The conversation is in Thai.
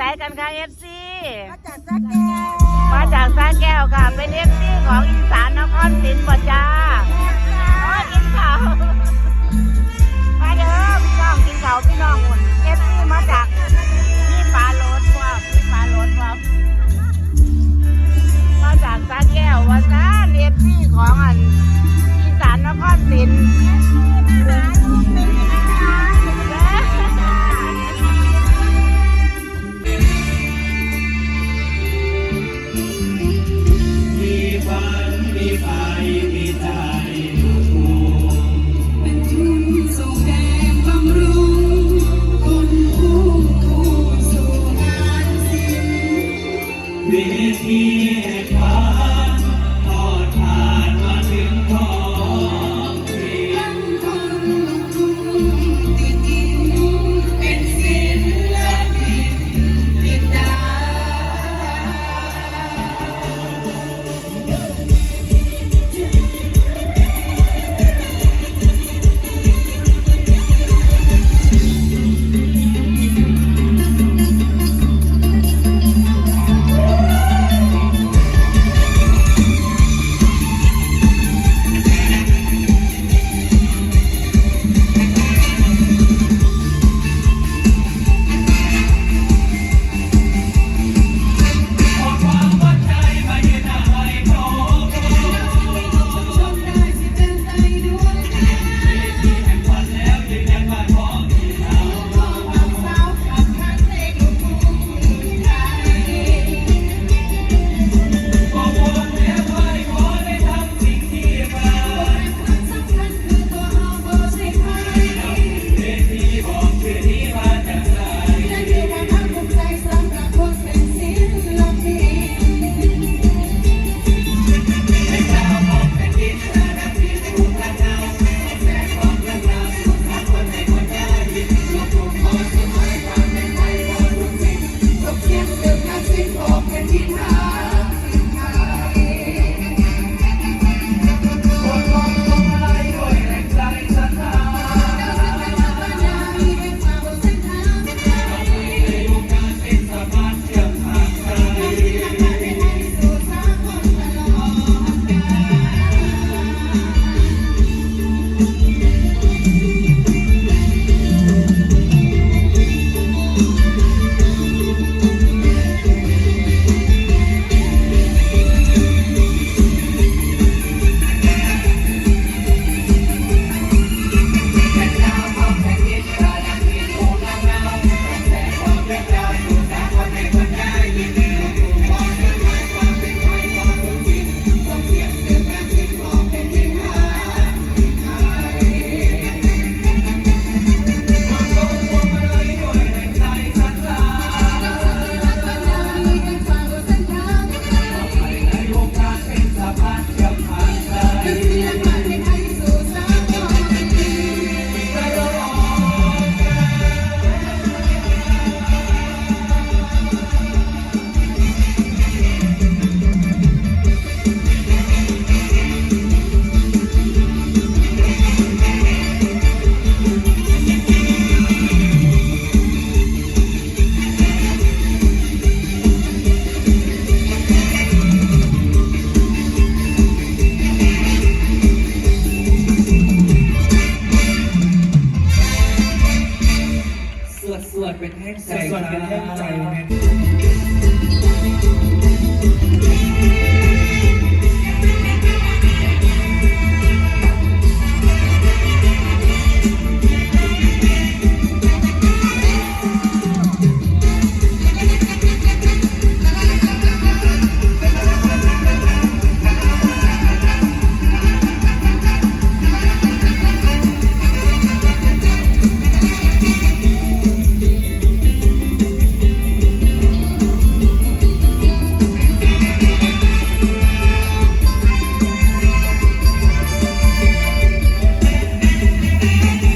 สกันค่ะเอฟซีมาจากสักแก้วมาจากสาแก้วค่ะ เป็นเอฟซีของอีสานนครศรีบ่จ้าโอ้ยกินข้าวมาเด้อพี่น้องกินข้าวพี่น้องหมดเอฟซีมาจากนี่ปลาโรดว่านี่ปลาโรดว่ามาจากสาแก้วว่าซาเอฟซีของอันอีสานนครศรี สวนเป็นแห้งใจส่วนเป็นแห้งใจ